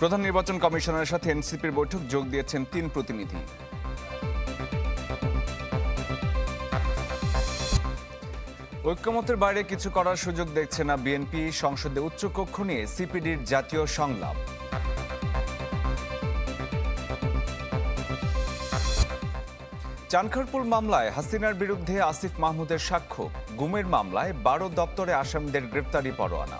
প্রধান নির্বাচন কমিশনারের সাথে এনসিপির বৈঠক যোগ দিয়েছেন তিন প্রতিনিধি। ঐক্যমতের বাইরে কিছু করার সুযোগ দেখছে না বিএনপি সংসদে উচ্চকক্ষ নিয়ে সিপিডির জাতীয় সংলাপ। চানখারপুর মামলায় হাসিনার বিরুদ্ধে আসিফ মাহমুদের সাক্ষ্য। গুমের মামলায় বারো দপ্তরে আসামিদের গ্রেপ্তারি পরোয়ানা।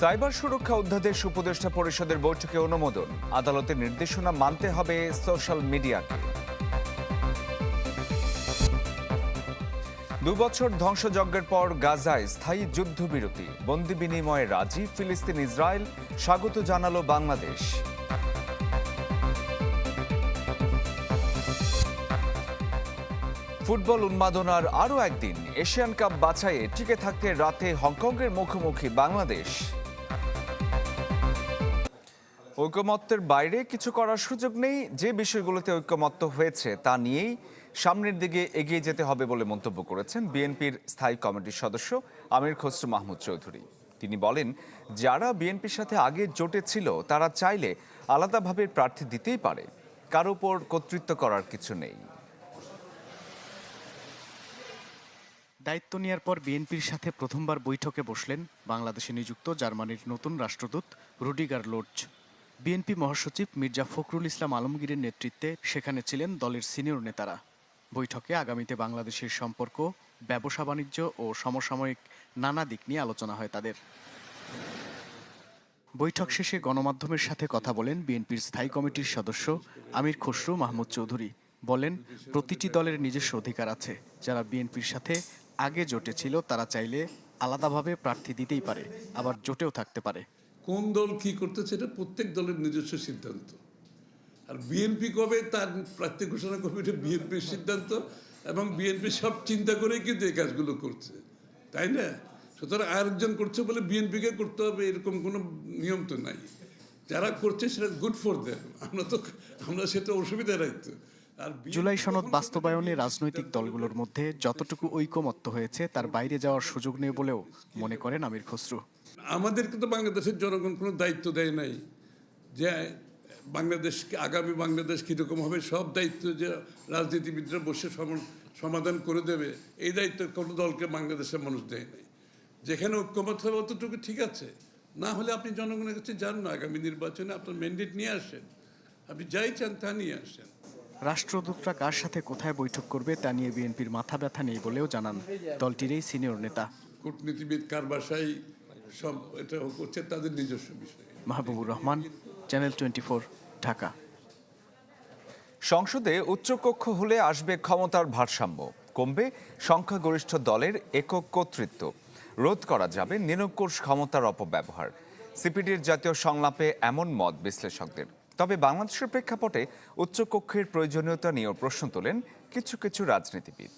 সাইবার সুরক্ষা অধ্যাদেশ উপদেষ্টা পরিষদের বৈঠকে অনুমোদন। আদালতের নির্দেশনা মানতে হবে সোশ্যাল মিডিয়াকে। দুবছর ধ্বংসযজ্ঞের পর গাজায় স্থায়ী যুদ্ধবিরতি। বন্দি বিনিময়ে রাজি ফিলিস্তিন ইসরায়েল স্বাগত জানালো বাংলাদেশ। ফুটবল উন্মাদনার আরও একদিন। এশিয়ান কাপ বাছাইয়ে টিকে থাকতে রাতে হংকংয়ের মুখোমুখি বাংলাদেশ। ঐকমত্যের বাইরে কিছু করার সুযোগ নেই, যে বিষয়গুলোতে ঐকমত্য হয়েছে তা নিয়েই সামনের দিকে এগিয়ে যেতে হবে বলে মন্তব্য করেছেন বিএনপির স্থায়ী কমিটির সদস্য আমির খসরু মাহমুদ চৌধুরী। তিনি বলেন, যারা বিএনপির সাথে আগে জোটে ছিল, তারা চাইলে আলাদাভাবে প্রার্থী দিতেই পারে। কারও উপর কর্তৃত্ব করার কিছু নেই। দায়িত্ব নেওয়ার পর বিএনপির সাথে প্রথমবার বৈঠকে বসলেন বাংলাদেশে নিযুক্ত জার্মানির নতুন রাষ্ট্রদূত রুডিগার লোডজ বিএনপি মহাসচিব মির্জা ফখরুল ইসলাম আলমগীরের নেতৃত্বে সেখানে ছিলেন দলের সিনিয়র নেতারা। বৈঠকে আগামীতে বাংলাদেশের সম্পর্ক, ব্যবসা বাণিজ্য ও সমসাময়িক নানা দিক নিয়ে আলোচনা হয় তাদের। বৈঠক শেষে গণমাধ্যমের সাথে কথা বলেন বিএনপির স্থায়ী কমিটির সদস্য আমির খসরু মাহমুদ চৌধুরী। বলেন, প্রতিটি দলের নিজস্ব অধিকার আছে, যারা বিএনপির সাথে আগে জোটে ছিল, তারা চাইলে আলাদাভাবে প্রার্থী দিতেই পারে, আবার জোটেও থাকতে পারে। কোন দল কি করতেছে এটা প্রত্যেক দলের নিজস্ব সিদ্ধান্ত। আর বিএনপি কবে তার প্রার্থী ঘোষণা করবে এটা বিএনপির সিদ্ধান্ত, এবং বিএনপি সব চিন্তা করেই কিন্তু এই কাজগুলো করছে, তাই না? সুতরাং আরেকজন করছে বলে বিএনপিকে করতে হবে, এরকম কোনো নিয়ম তো নাই। যারা করছে সেটা গুড ফর দেম আমরা তো, আমরা সেটা অসুবিধা রাখতো জুলাই সনদ বাস্তবায়নে রাজনৈতিক দলগুলোর মধ্যে যতটুকু ঐকমত্য হয়েছে তার বাইরে যাওয়ার সুযোগ নেই বলেও মনে করেন আমির খসরু। আমাদেরকে তো বাংলাদেশের জনগণ কোনো দায়িত্ব দেয় নাই যে বাংলাদেশকে আগামী বাংলাদেশ কীরকম হবে সব দায়িত্ব যে রাজনীতিবিদরা বসে সম- সমাধান করে দেবে এই দায়িত্ব কোনো দলকে বাংলাদেশের মানুষ দেয় নাই। যেখানে ঐক্যমত হবে অতটুকু ঠিক আছে না হলে আপনি জনগণের কাছে যান না আগামী নির্বাচনে আপনার ম্যান্ডেট নিয়ে আসেন। আপনি যাই চান তা নিয়ে আসেন। রাষ্ট্রদূতরা কার সাথে কোথায় বৈঠক করবে তা নিয়ে বিএনপির মাথা ব্যথা নেই বলেও জানান দলটির এই সিনিয়র নেতা। কূটনীতিবিদ কার বাসায় সব এটা করছে তাদের নিজস্ব বিষয়। Mahbubur Rahman channel twenty Dhaka. সংসদে উচ্চকক্ষ হলে আসবে ক্ষমতার ভারসাম্য কমবে সংখ্যাগরিষ্ঠ দলের একক কর্তৃত্ব। রোধ করা যাবে নিরঙ্কুশ ক্ষমতার অপব্যবহার। সিপিডির জাতীয় সংলাপে এমন মত বিশ্লেষকদের। তবে বাংলাদেশের প্রেক্ষাপটে উচ্চকক্ষের প্রয়োজনীয়তা নিয়েও প্রশ্ন তোলেন কিছু কিছু রাজনীতিবিদ।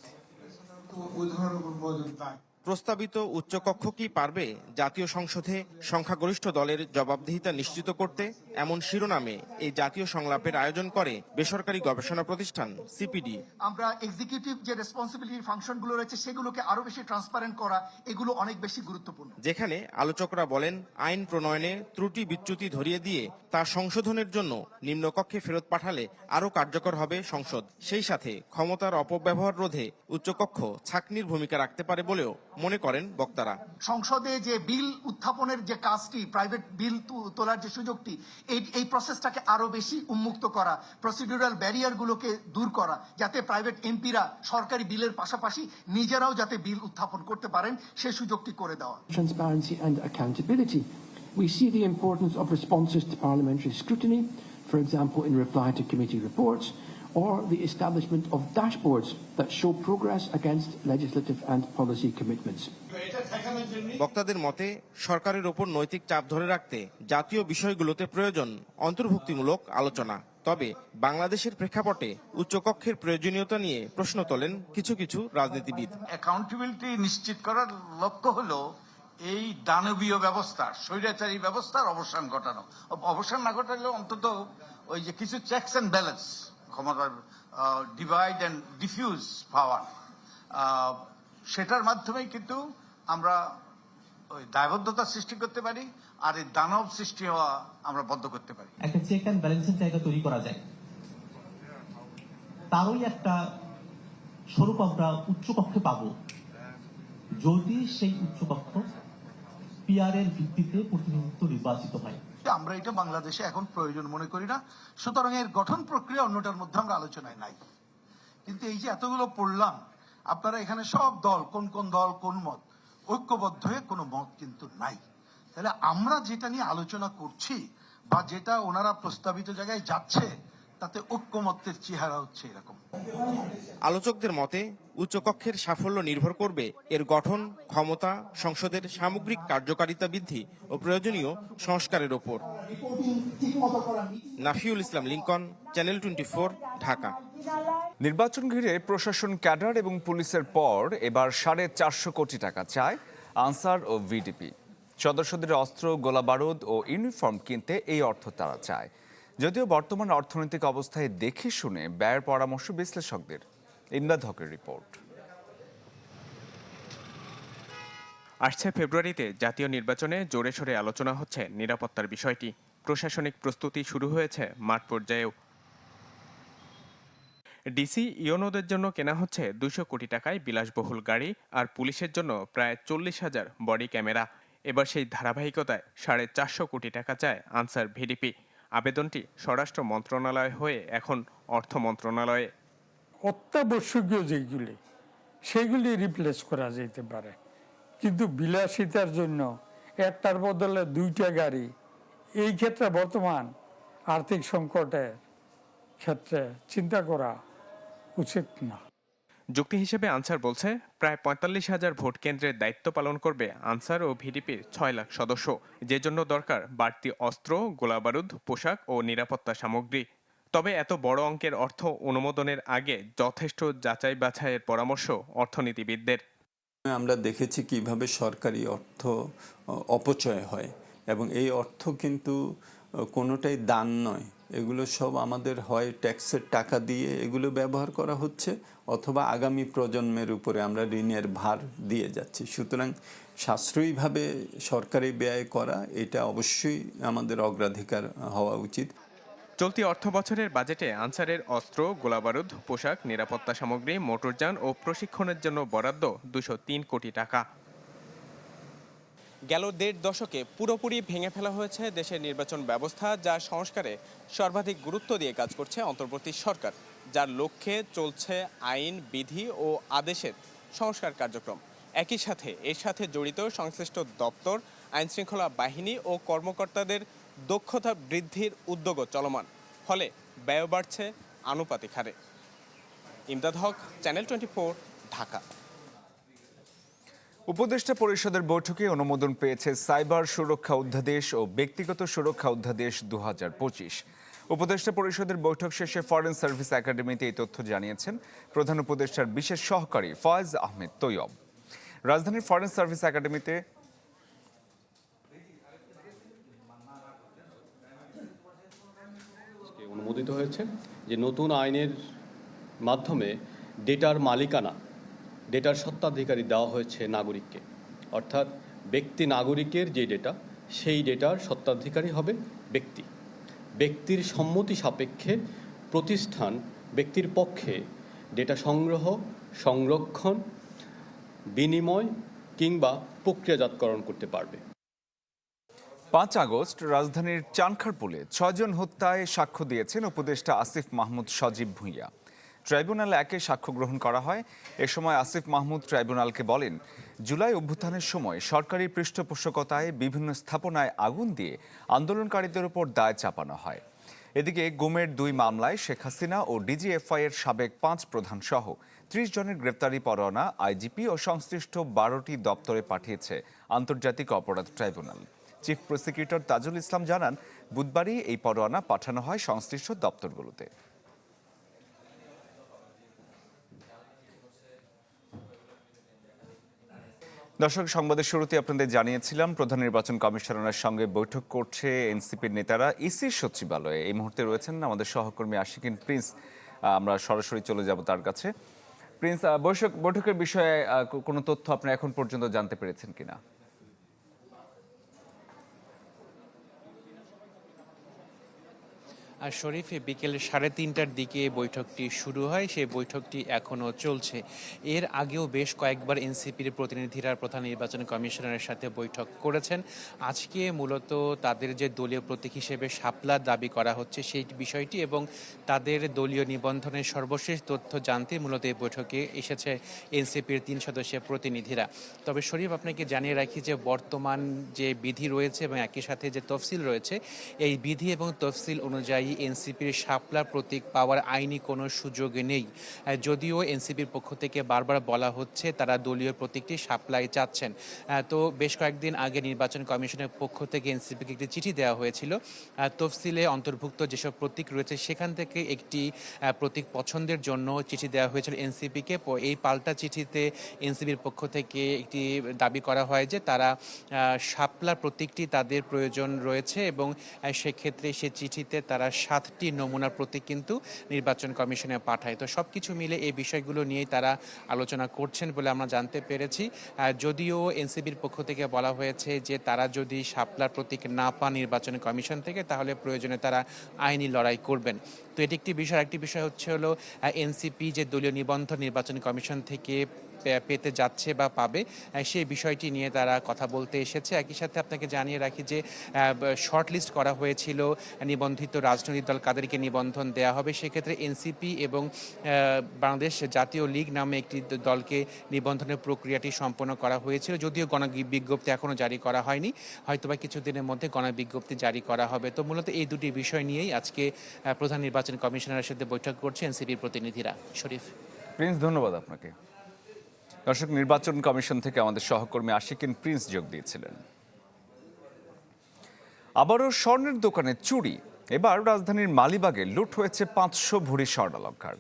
প্রস্তাবিত উচ্চকক্ষ কি পারবে জাতীয় সংসদে সংখ্যাগরিষ্ঠ দলের জবাবদিহিতা নিশ্চিত করতে? এমন শিরোনামে এই জাতীয় সংলাপের আয়োজন করে বেসরকারি গবেষণা প্রতিষ্ঠান সিপিডি। আমরা এক্সিকিউটিভ যে রেসপন্সিবিলিটি ফাংশনগুলো রয়েছে সেগুলোকে আরও বেশি ট্রান্সপারেন্ট করা এগুলো অনেক বেশি গুরুত্বপূর্ণ। যেখানে আলোচকরা বলেন আইন প্রণয়নে ত্রুটি বিচ্যুতি ধরিয়ে দিয়ে তা সংশোধনের জন্য নিম্নকক্ষে ফেরত পাঠালে আরও কার্যকর হবে সংসদ। সেই সাথে ক্ষমতার অপব্যবহার রোধে উচ্চকক্ষ ছাকনির ভূমিকা রাখতে পারে বলেও মনে করেন বক্তারা সংসদে যে বিল উত্থাপনের যে কাজটি প্রাইভেট বিল তোলার যে সুযোগটি এই এই প্রসেসটাকে আরও বেশি উন্মুক্ত করা প্রসিডিউরাল ব্যারিয়ারগুলোকে দূর করা যাতে প্রাইভেট এমপিরা সরকারি বিলের পাশাপাশি নিজেরাও যাতে বিল উত্থাপন করতে পারেন সে সুযোগটি করে দেওয়া transparency and accountability. We see the importance of responses to parliamentary scrutiny, for example in reply to committee reports, or the establishment of dashboards that show progress against legislative and policy commitments. বক্তাদের মতে সরকারের ওপর নৈতিক চাপ ধরে রাখতে জাতীয় বিষয়গুলোতে প্রয়োজন অন্তর্ভুক্তিমূলক আলোচনা। তবে বাংলাদেশের প্রেক্ষাপটে উচ্চকক্ষের প্রয়োজনীয়তা নিয়ে প্রশ্ন তোলেন কিছু কিছু রাজনীতিবিদ। অ্যাকাউন্টেবিলিটি নিশ্চিত করার লক্ষ্য হলো এই দানবীয় ব্যবস্থা স্বৈরাচারী ব্যবস্থার অবসান ঘটানো। অবসান না ঘটালেও অন্তত ওই যে কিছু চেকস অ্যান্ড ব্যালেন্স ক্ষমতার ডিভাইড অ্যান্ড ডিফিউজ পাওয়ার সেটার মাধ্যমেই কিন্তু আমরা ওই দায়বদ্ধতা সৃষ্টি করতে পারি আর এই দানব সৃষ্টি হওয়া আমরা বন্ধ করতে পারি। একটা চেক অ্যান্ড ব্যালেন্সের জায়গা তৈরি করা যায়। তারই একটা স্বরূপ আমরা উচ্চকক্ষে পাব। যদি সেই উচ্চকক্ষ পিআর এর ভিত্তিতে প্রতিনিধিত্ব নির্বাচিত হয়। আমরা এটা বাংলাদেশে এখন প্রয়োজন মনে করি না, সুতরাং এর গঠন প্রক্রিয়া অন্যটার মধ্যে আমরা আলোচনায় নাই। কিন্তু এই যে এতগুলো পড়লাম, আপনারা এখানে সব দল, কোন কোন দল, কোন মত, ঐক্যবদ্ধ হয়ে কোনো মত কিন্তু নাই। তাহলে আমরা যেটা নিয়ে আলোচনা করছি বা যেটা ওনারা প্রস্তাবিত জায়গায় যাচ্ছে তাতে ঐক্যমত্যের চেহারা হচ্ছে এরকম। আলোচকদের মতে উচ্চকক্ষের সাফল্য নির্ভর করবে এর গঠন ক্ষমতা সংসদের সামগ্রিক কার্যকারিতা বৃদ্ধি ও প্রয়োজনীয় সংস্কারের ওপর। Nafiul Islam Lincoln channel twenty Dhaka. নির্বাচন ঘিরে প্রশাসন ক্যাডার এবং পুলিশের পর এবার সাড়ে চারশো কোটি টাকা চায় আনসার ও ভিডিপি। সদস্যদের অস্ত্র গোলাবারুদ ও ইউনিফর্ম কিনতে এই অর্থ তারা চায়। যদিও বর্তমান অর্থনৈতিক অবস্থায় দেখে শুনে ব্যয়ের পরামর্শ বিশ্লেষকদের। ইমদাদ হকের রিপোর্ট। আসছে ফেব্রুয়ারিতে জাতীয় নির্বাচনে জোরে সোরে আলোচনা হচ্ছে নিরাপত্তার বিষয়টি। প্রশাসনিক প্রস্তুতি শুরু হয়েছে মাঠ পর্যায়েও। ডিসি ইওনোদের জন্য কেনা হচ্ছে দুশো কোটি টাকায় বিলাসবহুল গাড়ি আর পুলিশের জন্য প্রায় চল্লিশ হাজার বডি ক্যামেরা। এবার সেই ধারাবাহিকতায় সাড়ে চারশো কোটি টাকা চায় আনসার ভিডিপি। আবেদনটি স্বরাষ্ট্র মন্ত্রণালয় হয়ে এখন অর্থ মন্ত্রণালয়ে। অত্যাবশ্যকীয় যেগুলি, সেগুলি রিপ্লেস করা যেতে পারে। কিন্তু বিলাসিতার জন্য একটার বদলে দুইটা গাড়ি, এই ক্ষেত্রে বর্তমান আর্থিক সংকটের ক্ষেত্রে চিন্তা করা উচিত না। যুক্তি হিসেবে আনসার বলছে, প্রায় পঁয়তাল্লিশ হাজার ভোট কেন্দ্রের দায়িত্ব পালন করবে আনসার ও ভিডিপির ছয় লাখ সদস্য। যে জন্য দরকার বাড়তি অস্ত্র, গোলাবারুদ, পোশাক ও নিরাপত্তা সামগ্রী। তবে এত বড় অঙ্কের অর্থ অনুমোদনের আগে যথেষ্ট যাচাই বাছাইয়ের পরামর্শ অর্থনীতিবিদদের। আমরা দেখেছি কীভাবে সরকারি অর্থ অপচয় হয়। এবং এই অর্থ কিন্তু কোনোটাই দান নয়। এগুলো সব আমাদের হয় ট্যাক্সের টাকা দিয়ে এগুলো ব্যবহার করা হচ্ছে, অথবা আগামী প্রজন্মের উপরে আমরা ঋণের ভার দিয়ে যাচ্ছি। সুতরাং সাশ্রয়ীভাবে সরকারি ব্যয় করা, এটা অবশ্যই আমাদের অগ্রাধিকার হওয়া উচিত। চলতি অর্থ বছরের বাজেটে আনসারের অস্ত্র, গোলাবারুদ, পোশাক, নিরাপত্তা সামগ্রী, মোটরযান ও প্রশিক্ষণের জন্য বরাদ্দ দুশো কোটি টাকা। গেল দেড় দশকে পুরোপুরি ভেঙে ফেলা হয়েছে দেশের নির্বাচন ব্যবস্থা যা সংস্কারে সর্বাধিক গুরুত্ব দিয়ে কাজ করছে অন্তর্বর্তী সরকার, যার লক্ষ্যে চলছে আইন, বিধি ও আদেশের সংস্কার কার্যক্রম। একই সাথে এর সাথে জড়িত সংশ্লিষ্ট দপ্তর, আইনশৃঙ্খলা বাহিনী ও কর্মকর্তাদের দক্ষতা বৃদ্ধির উদ্যোগও চলমান, ফলে ব্যয় বাড়ছে আনুপাতিক হারে। Imdad Haque, channel twenty Dhaka. উপদেষ্টা পরিষদের বৈঠকে অনুমোদন পেয়েছে সাইবার সুরক্ষা অধ্যাদেশ ও ব্যক্তিগত সুরক্ষা অধ্যাদেশ দু উপদেষ্টা পরিষদের বৈঠক শেষে ফরেন সার্ভিস একাডেমিতে এই তথ্য জানিয়েছেন প্রধান উপদেষ্টার বিশেষ সহকারী ফয়েজ আহমেদ তৈয়ব। রাজধানীর ফরেন সার্ভিস একাডেমিতে অনুমোদিত হয়েছে যে নতুন আইনের মাধ্যমে ডেটার মালিকানা ডেটার সত্ত্বাধিকারী দেওয়া হয়েছে নাগরিককে। অর্থাৎ ব্যক্তি নাগরিকের যে ডেটা, সেই ডেটার সত্ত্বাধিকারী হবে ব্যক্তি। ব্যক্তির সম্মতি সাপেক্ষে প্রতিষ্ঠান ব্যক্তির পক্ষে ডেটা সংগ্রহ, সংরক্ষণ, বিনিময় কিংবা প্রক্রিয়াজাতকরণ করতে পারবে। পাঁচ আগস্ট রাজধানীর চানখারপুলে ছয়জন হত্যায় সাক্ষ্য দিয়েছেন উপদেষ্টা আসিফ মাহমুদ সজীব ভুঁইয়া। ট্রাইব্যুনালে একে সাক্ষ্য গ্রহণ করা হয়। এ সময় আসিফ মাহমুদ ট্রাইব্যুনালকে বলেন, জুলাই অভ্যুত্থানের সময় সরকারি পৃষ্ঠপোষকতায় বিভিন্ন স্থাপনায় আগুন দিয়ে আন্দোলনকারীদের উপর দায় চাপানো হয়। এদিকে গুমের দুই মামলায় শেখ হাসিনা ও ডিজিএফআই এর সাবেক পাঁচ প্রধান সহ ত্রিশ জনের গ্রেপ্তারি পরোয়ানা আইজিপি ও সংশ্লিষ্ট বারোটি দপ্তরে পাঠিয়েছে আন্তর্জাতিক অপরাধ tribunal. Chief prosecutor Tajul Islam জানান, বুধবারই এই পরোয়ানা পাঠানো হয় সংশ্লিষ্ট দপ্তরগুলোতে। দর্শক, সংবাদের শুরুতে আপনাদের জানিয়েছিলাম, প্রধান নির্বাচন কমিশনারের সঙ্গে বৈঠক করছে এনসিপির নেতারা। ইসির সচিবালয়ে এই মুহূর্তে রয়েছেন আমাদের সহকর্মী আশিকিন প্রিন্স। আমরা সরাসরি চলে যাব তার কাছে। প্রিন্স বৈঠক বৈঠকের বিষয়ে কোনো তথ্য আপনি এখন পর্যন্ত জানতে পেরেছেন কিনা? আর শরীফ বিকেল সাড়ে তিনটার দিকে বৈঠকটি শুরু হয়। সেই বৈঠকটি এখনও চলছে। এর আগেও বেশ কয়েকবার এনসিপির প্রতিনিধিরা প্রধান নির্বাচন কমিশনারের সাথে বৈঠক করেছেন। আজকে মূলত তাদের যে দলীয় প্রতীক হিসেবে শাপলা দাবি করা হচ্ছে সেই বিষয়টি এবং তাদের দলীয় নিবন্ধনের সর্বশেষ তথ্য জানতে মূলত এই বৈঠকে এসেছে এনসিপির তিন সদস্যের প্রতিনিধিরা। তবে শরীফ, আপনাকে জানিয়ে রাখি যে বর্তমান যে বিধি রয়েছে এবং একই সাথে যে তফসিল রয়েছে, এই বিধি এবং তফসিল অনুযায়ী এনসিপির শাপলা প্রতীক পাওয়ার আইনি কোনো সুযোগ নেই। যদিও এনসিপির পক্ষ থেকে বারবার বলা হচ্ছে তারা দলীয় প্রতীকটি শাপলাই চাচ্ছেন। তো বেশ কয়েকদিন আগে নির্বাচন কমিশনের পক্ষ থেকে এনসিপিকে একটি চিঠি দেওয়া হয়েছিল। তফসিলে অন্তর্ভুক্ত যেসব প্রতীক রয়েছে সেখান থেকে একটি প্রতীক পছন্দের জন্য চিঠি দেওয়া হয়েছিল এনসিপিকে। এই পাল্টা চিঠিতে এনসিপির পক্ষ থেকে একটি দাবি করা হয় যে তারা শাপলা প্রতীকটি তাদের প্রয়োজন রয়েছে এবং সেক্ষেত্রে সে চিঠিতে তারা সাতটি নমুনার প্রতীক কিন্তু নির্বাচন কমিশনে পাঠায়। তো সব কিছু মিলে এই বিষয়গুলো নিয়েই তারা আলোচনা করছেন বলে আমরা জানতে পেরেছি। যদিও এনসিবির পক্ষ থেকে বলা হয়েছে যে তারা যদি শাপলার প্রতীক না পান নির্বাচন কমিশন থেকে, তাহলে প্রয়োজনে তারা আইনি লড়াই করবেন। তো এটি একটি বিষয়। একটি বিষয় হচ্ছে হলো এনসিপি যে দলীয় নিবন্ধন নির্বাচন কমিশন থেকে পেতে যাচ্ছে বা পাবে সেই বিষয়টি নিয়ে তারা কথা বলতে এসেছে। একই সাথে আপনাকে জানিয়ে রাখি যে শর্ট লিস্ট করা হয়েছিল, নিবন্ধিত রাজনৈতিক দল কাদেরকে নিবন্ধন দেওয়া হবে। সেক্ষেত্রে এনসিপি এবং বাংলাদেশ জাতীয় লীগ নামে একটি দলকে নিবন্ধনের প্রক্রিয়াটি সম্পন্ন করা হয়েছিল। যদিও গণ বিজ্ঞপ্তি এখনও জারি করা হয়নি। হয়তোবা কিছুদিনের মধ্যে গণ বিজ্ঞপ্তি জারি করা হবে। তো মূলত এই দুটি বিষয় নিয়েই আজকে প্রধান নির্বাচন কমিশনারের সাথে বৈঠক করছে এনসিপির প্রতিনিধিরা। শরীফ। প্রিন্স, ধন্যবাদ আপনাকে। দর্শক, নির্বাচন কমিশন থেকে আমাদের সহকর্মী আশিকিন প্রিন্স যোগ দিয়েছিলেন। আবারও স্বর্ণের দোকানে চুরি। এবার রাজধানীর মালিবাগে লুট হয়েছে পাঁচশো ভরি স্বর্ণালঙ্কার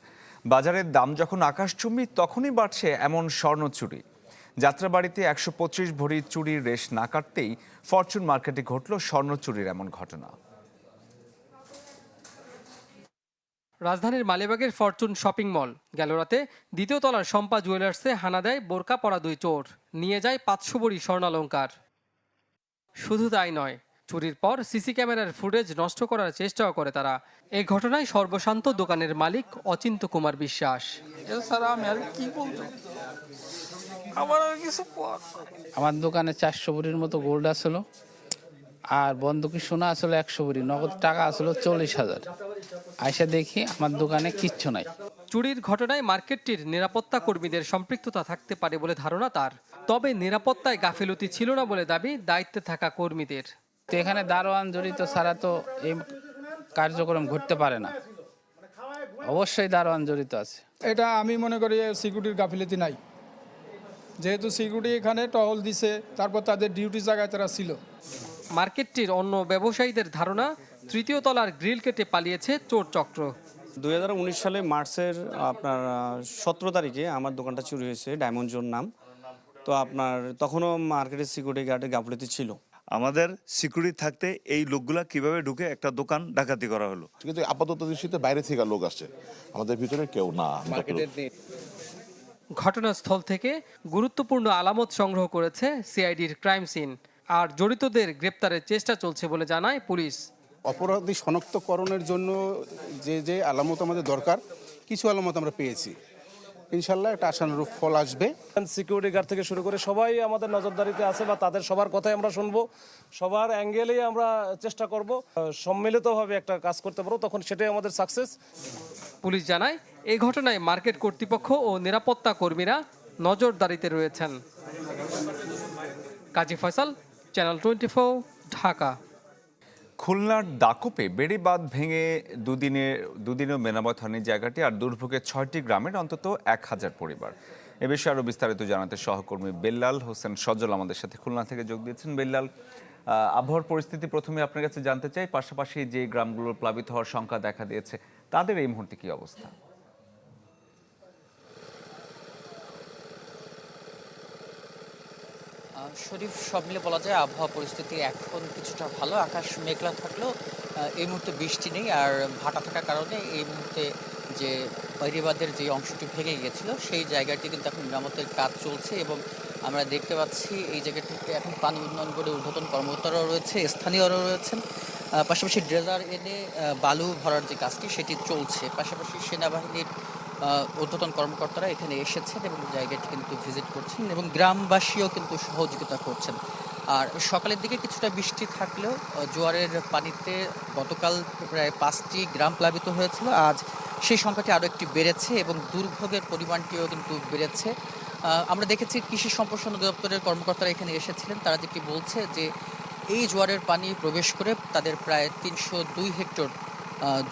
বাজারের দাম যখন আকাশচুম্বী, তখনই বাড়ছে এমন স্বর্ণ চুরি। যাত্রাবাড়িতে একশো পঁচিশ ভরি চুরির রেশ না কাটতেই ফরচুন মার্কেটে ঘটল স্বর্ণ চুরির এমন ঘটনা। রাজধানীর মালিবাগের ফরচুন শপিং মল। গেল রাতে দ্বিতীয় তলার শম্পা জুয়েলার্সে হানা দেয় বোরকা পরা দুই চোর। নিয়ে যায় পাঁচশো বড়ি স্বর্ণালঙ্কার। শুধু তাই নয় চুরির পর সিসি ক্যামেরার ফুটেজ নষ্ট করার চেষ্টাও করে তারা। এই ঘটনায় সর্বশান্ত দোকানের মালিক অচিন্ত কুমার বিশ্বাস। আমার দোকানে চারশো ভরির মতো গোল্ড আসলো আর বন্ধকি সোনা আসলে একশো ভরি নগদ টাকা আসলো চল্লিশ হাজার। আইসা দেখি আমার দোকানে কিচ্ছু নাই। চুরির ঘটনায় মার্কেটটির নিরাপত্তা কর্মীদের সম্পৃক্ততা থাকতে পারে বলে ধারণা তার। তবে নিরাপত্তায় গাফিলতি ছিল না বলে দাবি দায়িত্বে থাকা কর্মীদের। তো এখানে দারোয়ান জড়িত ছাড়া তো এই কার্যক্রম ঘটতে পারে না। অবশ্যই দারোয়ান জড়িত আছে। এটা আমি মনে করি সিকিউরিটির গাফিলতি নাই। যেহেতু সিকিউরিটি এখানে টহল দিছে তারপর তাদের ডিউটি জায়গায় তারা ছিল। মার্কেটটির অন্য ব্যবসায়ীদের ধারণা তৃতীয় তলার গ্রিল কেটে পালিয়েছে চোর চক্র। দু হাজার উনিশ সালে মার্চের আপনার সতেরো তারিখে আমার দোকানটা চুরি হয়েছে ডায়মন্ড জোন নাম। তো আপনার তখনও মার্কেটের সিকিউরিটি গার্ডের গাফলতি ছিল। আমাদের সিকিউরিটি থাকতে এই লোকগুলা কীভাবে ঢুকে একটা দোকান ডাকাতি করা হলো? কিন্তু আপাতত দৃষ্টিতে বাইরে থেকে লোক আসছে। আমাদের ভিতরে কেউ না ঘটনাস্থল থেকে গুরুত্বপূর্ণ আলামত সংগ্রহ করেছে সিআইডির ক্রাইম সিন। আর জড়িতদের গ্রেপ্তারের চেষ্টা চলছে বলে জানায় পুলিশ। অপরাধী শনাক্তকরণের জন্য যে যে আলামত আমাদের দরকার কিছু আলামত আমরা পেয়েছি। ইনশাল্লাহ একটা আশানুরূপ ফল আসবে। সিকিউরিটি গার্ড থেকে শুরু করে সবাই আমাদের নজরদারিতে আছে বা তাদের সবার কথাই আমরা শুনব। সবার অ্যাঙ্গেলেই আমরা চেষ্টা করব। সম্মিলিতভাবে একটা কাজ করতে পারব তখন সেটাই আমাদের সাকসেস পুলিশ জানায় এই ঘটনায় মার্কেট কর্তৃপক্ষ ও নিরাপত্তা কর্মীরা নজরদারিতে রয়েছেন। কাজী ফয়সাল চ্যানেল টোয়েন্টি ঢাকা খুলনার দাকোপে বেড়িবাঁধ ভেঙে দুদিনে, দুদিনেও মেরামত হয়নি জায়গাটি আর দুর্ভোগে ছয়টি গ্রামের অন্তত এক হাজার পরিবার। এ বিষয়ে আরও বিস্তারিত জানাতে সহকর্মী বেল্লাল হোসেন সজল আমাদের সাথে খুলনা থেকে যোগ দিয়েছেন। বেল্লাল আবহাওয়ার পরিস্থিতি প্রথমে আপনার কাছে জানতে চাই, পাশাপাশি যে গ্রামগুলোর প্লাবিত হওয়ার সংখ্যা দেখা দিয়েছে, তাদের এই মুহূর্তে কি অবস্থা? শরীফ, সব মিলে বলা যায় আবহাওয়া পরিস্থিতি এখন কিছুটা ভালো। আকাশ মেঘলা থাকলেও এই মুহূর্তে বৃষ্টি নেই আর ভাটা থাকার কারণে এই মুহূর্তে যে বেরিবাদের যে অংশটি ভেঙে গিয়েছিল, সেই জায়গাটি কিন্তু এখন মেরামতের কাজ চলছে এবং আমরা দেখতে পাচ্ছি এই জায়গাটিতে এখন পানি উন্নয়ন বোর্ডের ঊর্ধ্বতন কর্মকর্তারাও রয়েছে, স্থানীয়রাও রয়েছেন। পাশাপাশি ড্রেজার এনে বালু ভরার যে কাজটি, সেটি চলছে। পাশাপাশি সেনাবাহিনীর ঊর্ধ্বতন কর্মকর্তারা এখানে এসেছেন এবং জায়গাটি কিন্তু ভিজিট করছেন এবং গ্রামবাসীও কিন্তু সহযোগিতা করছেন। আর সকালের দিকে কিছুটা বৃষ্টি থাকলেও জোয়ারের পানিতে গতকাল প্রায় পাঁচটি গ্রাম প্লাবিত হয়েছিল। আজ সেই সংখ্যাটি আরও একটি বেড়েছে এবং দুর্ভোগের পরিমাণটিও কিন্তু বেড়েছে। আমরা দেখেছি কৃষি সম্প্রসারণ দপ্তরের কর্মকর্তারা এখানে এসেছিলেন। তারা যেটি বলছে যে, এই জোয়ারের পানি প্রবেশ করে তাদের প্রায় তিনশো দুই হেক্টর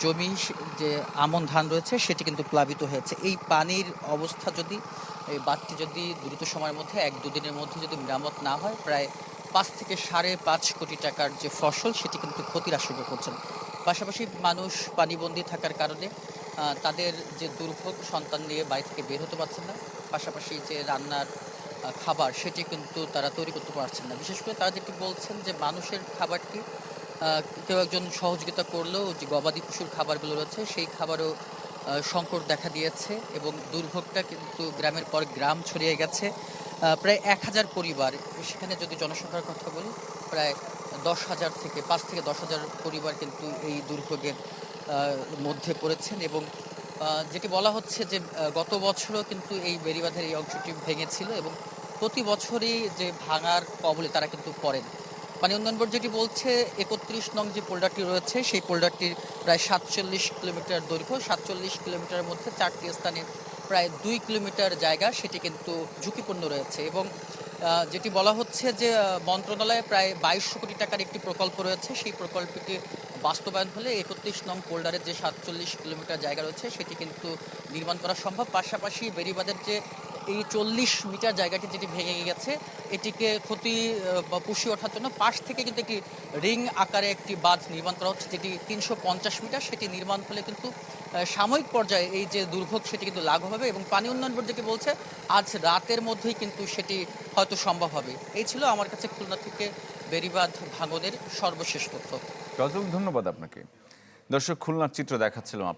জমি যে আমন ধান রয়েছে, সেটি কিন্তু প্লাবিত হয়েছে। এই পানির অবস্থা যদি, এই বাঁধটি যদি দ্রুত সময়ের মধ্যে, এক দুদিনের মধ্যে যদি মেরামত না হয়, প্রায় পাঁচ থেকে সাড়ে পাঁচ কোটি টাকার যে ফসল, সেটি কিন্তু ক্ষতির আশঙ্কা করছেন। পাশাপাশি মানুষ পানিবন্দী থাকার কারণে তাদের যে দুর্ভোগ সন্তান নিয়ে বাড়ি থেকে বের হতে পারছেন না। পাশাপাশি যে রান্নার খাবার, সেটি কিন্তু তারা তৈরি করতে পারছেন না। বিশেষ করে তারা যেটি বলছেন যে, মানুষের খাবারটি কেউ একজন সহযোগিতা করলেও যে গবাদি পশুর খাবারগুলো রয়েছে, সেই খাবারও সংকট দেখা দিয়েছে এবং দুর্ভোগটা কিন্তু গ্রামের পর গ্রাম ছড়িয়ে গেছে। প্রায় এক হাজার পরিবার, সেখানে যদি জনসংখ্যার কথা বলি, প্রায় দশ হাজার থেকে পাঁচ থেকে দশ হাজার পরিবার কিন্তু এই দুর্ভোগের মধ্যে পড়েছেন এবং যেটি বলা হচ্ছে যে গত বছরও কিন্তু এই বেড়িবাঁধের এই অংশটি ভেঙেছিল এবং প্রতি বছরই যে ভাঙার কবলে তারা কিন্তু পড়েন। পানি উন্নয়ন বোর্ড যেটি বলছে, একত্রিশ নং যে পোল্ডারটি রয়েছে, সেই পোল্ডারটির প্রায় সাতচল্লিশ কিলোমিটার দৈর্ঘ্য, সাতচল্লিশ কিলোমিটারের মধ্যে চারটি স্থানে প্রায় দুই কিলোমিটার জায়গা সেটি কিন্তু ঝুঁকিপূর্ণ রয়েছে এবং যেটি বলা হচ্ছে যে মন্ত্রণালয়ে প্রায় বাইশশো কোটি টাকার একটি প্রকল্প রয়েছে। সেই প্রকল্পটি বাস্তবায়ন হলে একত্রিশ নং পোল্ডারের যে সাতচল্লিশ কিলোমিটার জায়গা রয়েছে সেটি কিন্তু নির্মাণ করা সম্ভব। পাশাপাশি বেরিবাদের যে এই চল্লিশ মিটার জায়গাটি যেটি ভেঙে গেছে, এটিকে ক্ষতি বা পুষিয়ে ওঠার জন্য পাশ থেকে কিন্তু একটি রিং আকারে একটি বাঁধ নির্মাণ করা হচ্ছে, যেটি তিনশো পঞ্চাশ মিটার সেটি নির্মাণ হলে কিন্তু সাময়িক পর্যায়ে এই যে দুর্ভোগ সেটি কিন্তু লাঘব হবে এবং পানি উন্নয়ন বোর্ড যেটি বলছে, আজ রাতের মধ্যেই কিন্তু সেটি হয়তো সম্ভব হবে। এই ছিল আমার কাছে খুলনা থেকে বেরিবাদ ভাঙনের সর্বশেষ তথ্য। ধন্যবাদ আপনাকে। দর্শক, খুলনার চিত্র দেখাচ্ছিলাম